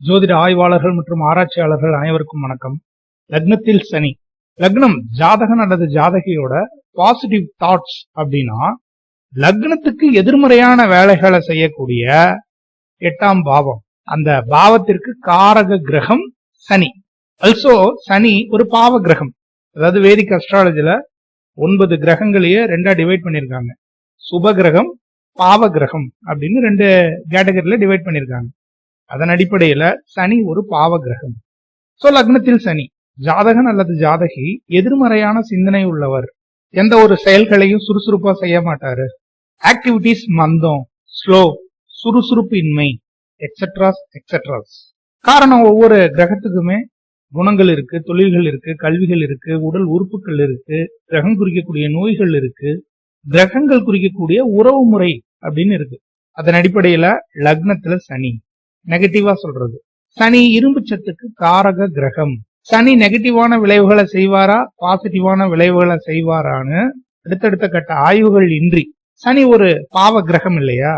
ஜோதிட ஆய்வாளர்கள் மற்றும் ஆராய்ச்சியாளர்கள் அனைவருக்கும் வணக்கம். லக்னத்தில் சனி. லக்னம் ஜாதகன் அல்லது ஜாதகியோட பாசிட்டிவ் தாட்ஸ் அப்படின்னா லக்னத்துக்கு எதிர்மறையான வேலைகளை செய்யக்கூடிய எட்டாம் பாவம். அந்த பாவத்திற்கு காரக கிரகம் சனி. அல்சோ சனி ஒரு பாவ கிரகம். அதாவது வேதிக் அஸ்ட்ராலஜில ஒன்பது கிரகங்களையே ரெண்டா டிவைட் பண்ணிருக்காங்க சுப கிரகம் பாவ கிரகம் அப்படின்னு ரெண்டு கேட்டகரியில டிவைட் பண்ணிருக்காங்க அதன் அடிப்படையில சனி ஒரு பாவ கிரகம் சோ லக்னத்தில் சனி ஜாதகன் அல்லது ஜாதகி எதிர்மறையான சிந்தனை உள்ளவர். எந்த ஒரு செயல்களையும் சுறுசுறுப்பா செய்ய மாட்டாரு. ஆக்டிவிட்டிஸ் மந்தம் ஸ்லோ சுறுசுறுப்பு இன்மை எக்ஸெட்ராஸ் எக்ஸெட்ராஸ் காரணம் ஒவ்வொரு கிரகத்துக்குமே குணங்கள் இருக்கு தொழில்கள் இருக்கு கல்விகள் இருக்கு உடல் உறுப்புகள் இருக்கு கிரகம் குறிக்கக்கூடிய நோய்கள் இருக்கு கிரகங்கள் குறிக்கக்கூடிய உறவு முறை அப்படின்னு இருக்கு. அதன் அடிப்படையில லக்னத்துல சனி. நெகட்டிவா சொல்றது. சனி இரும்பு சத்துக்கு காரக கிரகம். சனி நெகட்டிவான விளைவுகளை செய்வாரா? பாசிட்டிவான விளைவுகளை செய்வாரான்னு அடுத்தடுத்த கட்ட ஆய்வுகள் இன்றி. சனி ஒரு பாவ கிரகம் இல்லையா?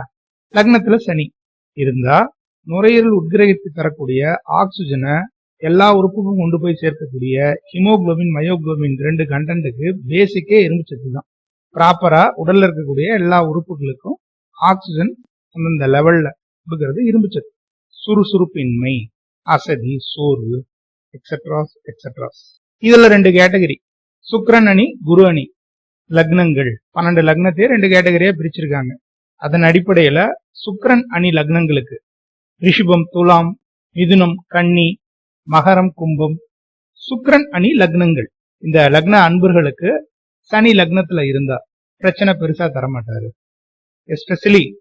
லக்னத்துல சனி இருந்தா நுரையீரல் உட்கிரகித்து தரக்கூடிய ஆக்சிஜனை எல்லா உறுப்புக்கும் கொண்டு போய் சேர்க்கக்கூடிய ஹிமோகுளோபின் மயோகுளோபின் ரெண்டு கண்டென்ட்டுக்கு பேசிக்கே இரும்பு சத்து தான். ப்ராப்பரா உடல்ல இருக்கக்கூடிய எல்லா உறுப்புகளுக்கும் ஆக்சிஜன் அந்தந்த லெவல்ல கொடுக்கறது இரும்பு சத்து. சுறுசுறுப்பின்மை அசதி சோர்வு எக்ஸட்ராஸ் எக்ஸட்ராஸ் இதுல ரெண்டு கேட்டகரி. சுக்ரன் அணி குரு அணி. லக்னங்கள். பன்னெண்டு லக்னத்தையே ரெண்டு கேட்டகரியா பிரிச்சிருக்காங்க. அதன் அடிப்படையில சுக்ரன் அணி லக்னங்களுக்கு. ரிஷிபம் துலாம் மிதுனம் கன்னி மகரம் கும்பம். சுக்ரன் அணி லக்னங்கள். இந்த லக்ன அன்பர்களுக்கு சனி லக்னத்துல இருந்தா பிரச்சனை பெருசா தரமாட்டாரு. எஸ்பெஷலி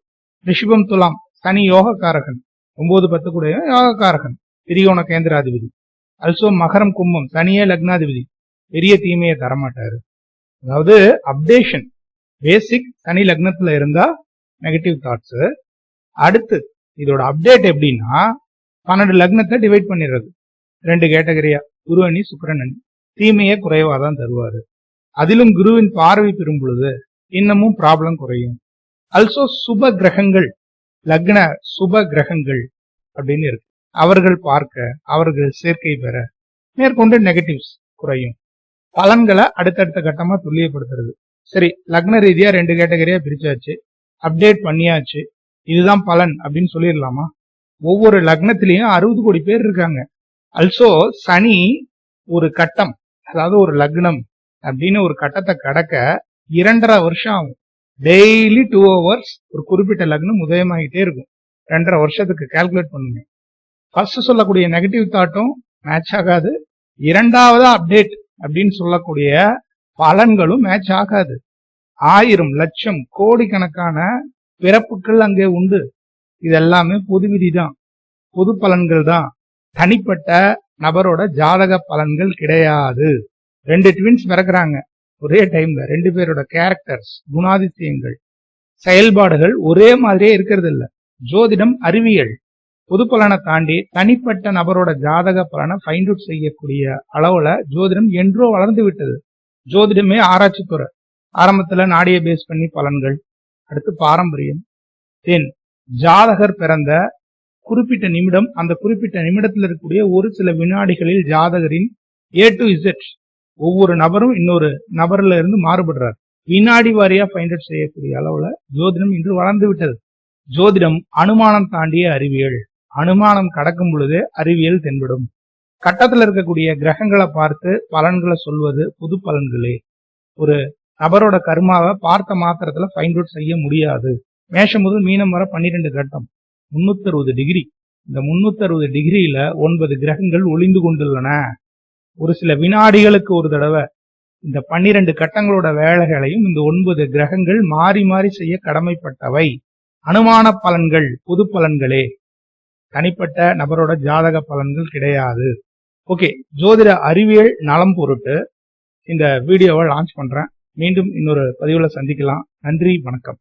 ரிஷிபம் துலாம் சனி யோகக்காரகன். ஒன்பது பத்து கூட யோகக்காரகன்? திரிகோண கேந்திராதிபதி. அல்சோ மகரம் கும்பம் சனியே லக்னாதிபதி. பெரிய தீமையை தரமாட்டாரு. அதாவது அப்டேஷன் பேசிக் சனி லக்னத்துல இருந்தா நெகட்டிவ் தாட்ஸ் அடுத்து இதோட அப்டேட் எப்படின்னா பன்னெண்டு லக்னத்தை டிவைட் பண்ணிடுறது. ரெண்டு கேட்டகரியா குரு அணி சுக்கிரன் அணி தீமையே குறைவா தான் தருவாரு. அதிலும் குருவின் பார்வை பெறும் பொழுது இன்னமும் ப்ராப்ளம் குறையும். அல்சோ சுப கிரகங்கள். லக்ன சுப கிரகங்கள் அப்படின்னு இருக்கு. அவர்கள் பார்க்க அவர்கள் சேர்க்கை பெற மேற்கொண்டு நெகட்டிவ்ஸ் குறையும். பலன்களை அடுத்தடுத்த கட்டமா துல்லியப்படுத்துறது. சரி லக்ன ரீதியா ரெண்டு கேட்டகரியா பிரிச்சாச்சு. அப்டேட் பண்ணியாச்சு. இதுதான் பலன் அப்படின்னு சொல்லிடலாமா? ஒவ்வொரு லக்னத்திலையும் அறுபது கோடி பேர் இருக்காங்க. அல்சோ சனி ஒரு கட்டம் அதாவது ஒரு லக்னம் அப்படின்னு ஒரு கட்டத்தை கடக்க இரண்டரை வருஷம் ஆகும். டெய்லி டூ ஹவர்ஸ் ஒரு குறிப்பிட்ட லக்னம் உதயமாகிட்டே இருக்கும். ரெண்டரை வருஷத்துக்கு கால்குலேட் பண்ணுங்க. ஃபர்ஸ்ட் சொல்லக்கூடிய நெகட்டிவ் தாட்டும் மேட்ச் ஆகாது. இரண்டாவது அப்டேட் அப்படின்னு சொல்லக்கூடிய பலன்களும் மேட்ச் ஆகாது. ஆயிரம் லட்சம் கோடிக்கணக்கான பிறப்புகள் அங்கே உண்டு. இது எல்லாமே பொது விதி தான் பொது பலன்கள் தான். தனிப்பட்ட நபரோட ஜாதக பலன்கள் கிடையாது. ரெண்டு ட்வின்ஸ் பிறக்கிறாங்க. ஒரே டைம்ல ரெண்டு பேரோட கேரக்டர்ஸ் குணாதிசயங்கள் செயல்பாடுகள் ஒரே மாதிரியே இருக்கிறது இல்ல ஜோதிடம் அறிவியல். பொது பலனை தாண்டி தனிப்பட்ட நபரோட ஜாதக பலனை ஃபைண்ட் அவுட் செய்யக்கூடிய அளவுல ஜோதிடம் என்றோ வளர்ந்து விட்டது. ஜோதிடமே ஆராய்ச்சி துறை. ஆரம்பத்துல நாடிய பேஸ் பண்ணி பலன்கள் அடுத்து பாரம்பரியம். தென் ஜாதகர் பிறந்த குறிப்பிட்ட நிமிடம் அந்த குறிப்பிட்ட நிமிடத்தில் இருக்கக்கூடிய ஒரு சில வினாடிகளில் ஜாதகரின் ஏ டு இசட் ஒவ்வொரு நபரும் இன்னொரு நபர்ல இருந்து மாறுபடுறார். வினாடி வாரியா ஃபைண்ட் அவுட் செய்யக்கூடிய அளவுல ஜோதிடம் இன்று வளர்ந்து விட்டது. ஜோதிடம் அனுமானம் தாண்டிய அறிவியல். அனுமானம் கடக்கும் பொழுது அறிவியல் தென்படும். கட்டத்துல இருக்கக்கூடிய கிரகங்களை பார்த்து பலன்களை சொல்வது புது பலன்களே. ஒரு நபரோட கர்மாவை பார்த்த மாத்திரத்துல ஃபைண்ட் அவுட் செய்ய முடியாது. மேஷம் முதல் மீனம் வர பன்னிரெண்டு கட்டம். முன்னூத்தி அறுபது டிகிரி இந்த முன்னூத்தி அறுபது டிகிரியில ஒன்பது கிரகங்கள் ஒளிந்து கொண்டுள்ளன. ஒரு சில வினாடிகளுக்கு ஒரு தடவை இந்த பன்னிரண்டு கட்டங்களோட வேலைகளையும் இந்த ஒன்பது கிரகங்கள் மாறி மாறி செய்ய கடமைப்பட்டவை. அனுமான பலன்கள் பொது பலன்களே. தனிப்பட்ட நபரோட ஜாதக பலன்கள் கிடையாது. ஓகே ஜோதிட அறிவியல் நலம் பொருட்டு இந்த வீடியோவை லான்ச் பண்றேன். மீண்டும் இன்னொரு பதிவுல சந்திக்கலாம். நன்றி வணக்கம்.